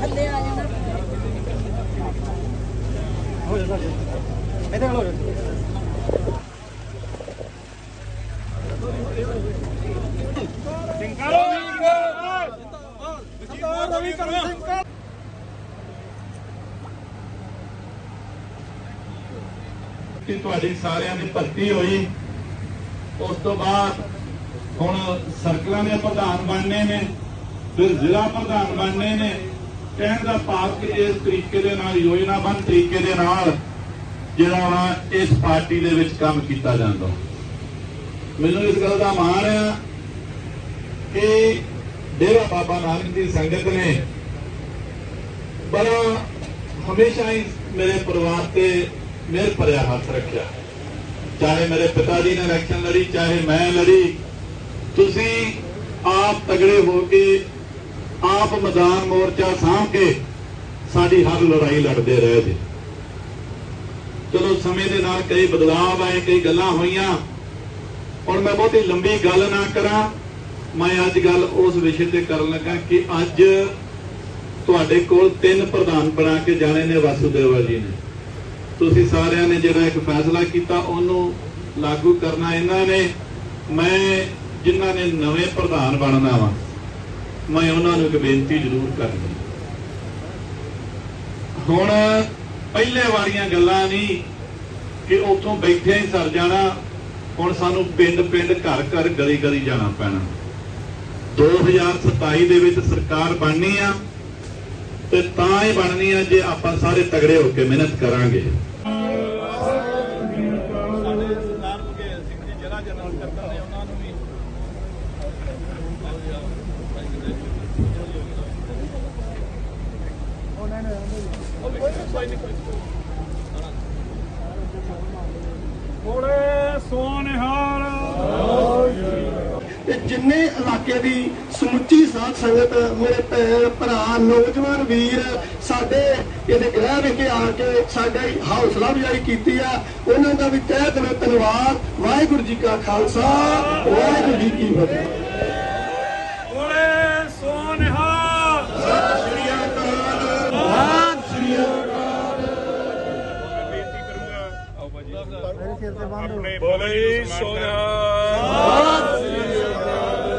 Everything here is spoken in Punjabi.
ਥੱਲੇ ਆ ਜਾਣਾ। ਕਿ ਤੁਹਾਡੀ ਸਾਰਿਆਂ ਦੀ ਭਰਤੀ ਹੋਈ। ਉਸ ਤੋਂ ਬਾਅਦ ਹੁਣ ਸਰਕਲਾਂ ਦੇ ਪ੍ਰਧਾਨ ਬਣਨੇ ਨੇ, ਫਿਰ ਜ਼ਿਲ੍ਹਾ ਪ੍ਰਧਾਨ ਬਣਨੇ ਨੇ, ਕਹਿਣ ਦਾ ਭਾਵ ਕਿ ਇਸ ਤਰੀਕੇ ਦੇ ਨਾਲ ਯੋਜਨਾਬੰਦ ਤਰੀਕੇ ਦੇ ਨਾਲ ਜਿਹੜਾ ਵਾ ਇਸ ਪਾਰਟੀ ਦੇ ਵਿੱਚ ਕੰਮ ਕੀਤਾ ਜਾਂਦਾ। ਮੈਨੂੰ ਇਸ ਗੱਲ ਦਾ ਮਾਣ ਆ ਕਿ ਡੇਰਾ ਬਾਬਾ ਨਾਨਕ ਦੀ ਸੰਗਤ ਨੇ ਬੜਾ ਹਮੇਸ਼ਾ ਹੀ ਮੇਰੇ ਪਰਿਵਾਰ ਤੇ ਮਿਹਰ ਭਰਿਆ ਹੱਥ ਰੱਖਿਆ। ਚਾਹੇ ਮੇਰੇ ਪਿਤਾ ਜੀ ਨੇ ਇਲੈਕਸ਼ਨ ਲੜੀ, ਚਾਹੇ ਮੈਂ ਲੜੀ ਤੁਸੀਂ ਆਪ ਤਗੜੇ ਹੋ ਕੇ, ਆਪ ਮੈਦਾਨ ਮੋਰਚਾ ਸਾਂਭ ਕੇ ਸਾਡੀ ਹਰ ਲੜਾਈ ਲੜਦੇ ਰਹੇ ਜੀ। ਚਲੋ ਸਮੇਂ ਦੇ ਨਾਲ ਕਈ ਬਦਲਾਅ ਆਏ, ਕਈ ਗੱਲਾਂ ਹੋਈਆਂ। ਹੁਣ ਮੈਂ ਬਹੁਤੀ ਲੰਬੀ ਗੱਲ ਨਾ ਕਰਾਂ। ਮੈਂ ਅੱਜ ਗੱਲ ਉਸ ਵਿਸ਼ੇ ਤੇ ਕਰਨ ਲੱਗਾ ਕਿ ਅੱਜ ਤੁਹਾਡੇ ਕੋਲ ਤਿੰਨ ਪ੍ਰਧਾਨ ਬਣਾ ਕੇ ਜਾਣੇ ਨੇ ਵਾਸੂਦੇਵਾ ਜੀ ਨੇ। ਤੁਸੀਂ ਸਾਰਿਆਂ ਨੇ ਜਿਹੜਾ ਇੱਕ ਫੈਸਲਾ ਕੀਤਾ, ਉਹਨੂੰ ਲਾਗੂ ਕਰਨਾ ਇਹਨਾਂ ਨੇ। ਮੈਂ ਜਿਨ੍ਹਾਂ ਨੇ ਨਵੇਂ ਪ੍ਰਧਾਨ ਬਣਨਾ ਵਾ, ਮੈਂ ਉਹਨਾਂ ਨੂੰ ਇੱਕ ਬੇਨਤੀ ਜ਼ਰੂਰ ਕਰਨੀ। ਹੁਣ ਪਹਿਲੇ ਵਾਲੀਆਂ ਗੱਲਾਂ ਨਹੀਂ ਕਿ ਉੱਥੋਂ ਬੈਠੇ ਹੀ ਸਰ ਜਾਣਾ, ਹੁਣ ਸਾਨੂੰ ਪਿੰਡ ਪਿੰਡ ਘਰ ਘਰ ਗਲੀ ਗਲੀ ਜਾਣਾ ਪੈਣਾ 2027 ਦੇ ਵਿੱਚ ਸਰਕਾਰ ਬਣਨੀ ਆ ਤੇ ਤਾਂ ਹੀ ਬਣਨੀ ਆ ਜੇ ਆਪਾਂ ਸਾਰੇ ਤਗੜੇ ਹੋ ਕੇ ਮਿਹਨਤ ਕਰਾਂਗੇ। ਬੋਲੇ ਸੋਨਿਹਾਲ। ਤੇ ਜਿੰਨੇ ਇਲਾਕੇ ਦੀ ਸਮੁੱਚੀ ਸਾਧ ਸੰਗਤ, ਮੇਰੇ ਭੈਣ ਭਰਾ, ਨੌਜਵਾਨ ਵੀਰ, ਸਾਡੇ ਇਹਦੇ ਗ੍ਰਹਿ ਵਿਖੇ ਆ ਕੇ ਸਾਡਾ ਹੌਸਲਾ ਅਫਜ਼ਾਈ ਕੀਤੀ ਆ। ਉਹਨਾਂ ਦਾ ਵੀ ਤਹਿ ਦਿਲੋਂ ਧੰਨਵਾਦ। ਵਾਹਿਗੁਰੂ ਜੀ ਕਾ ਖਾਲਸਾ, ਵਾਹਿਗੁਰੂ ਜੀ ਕੀ ਫਤਿਹ। ਆਪਣੇ ਬੋਲੇ ਸੋਨਾ। ਸਤਿ ਸ੍ਰੀ ਅਕਾਲ।